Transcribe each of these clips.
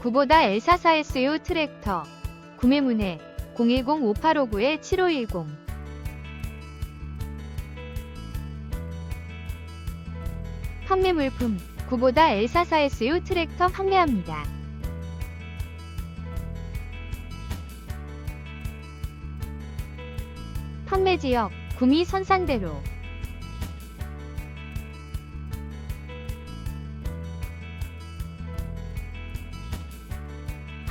구보다 L44SU 트랙터. 구매 문의 010-5859-7510 판매 물품 구보다 L44SU 트랙터 판매합니다. 판매 지역 구미 선산대로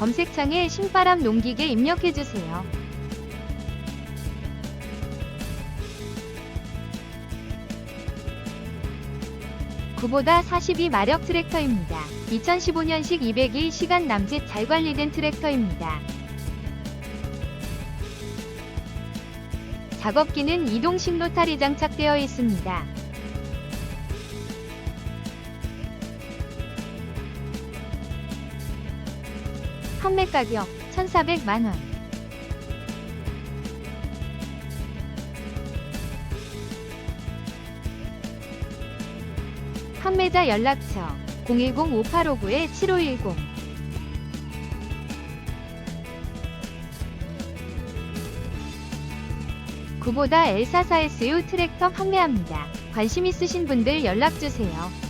검색창에 신바람 농기계 입력해주세요. 구보다 42마력 트랙터입니다. 2015년식 202 시간 남짓 잘 관리된 트랙터입니다. 작업기는 이동식 로타리 장착되어 있습니다. 판매 가격 1,400만 원. 판매자 연락처 010-5859-7510 구보다 L44SU 트랙터 판매합니다. 관심 있으신 분들 연락주세요.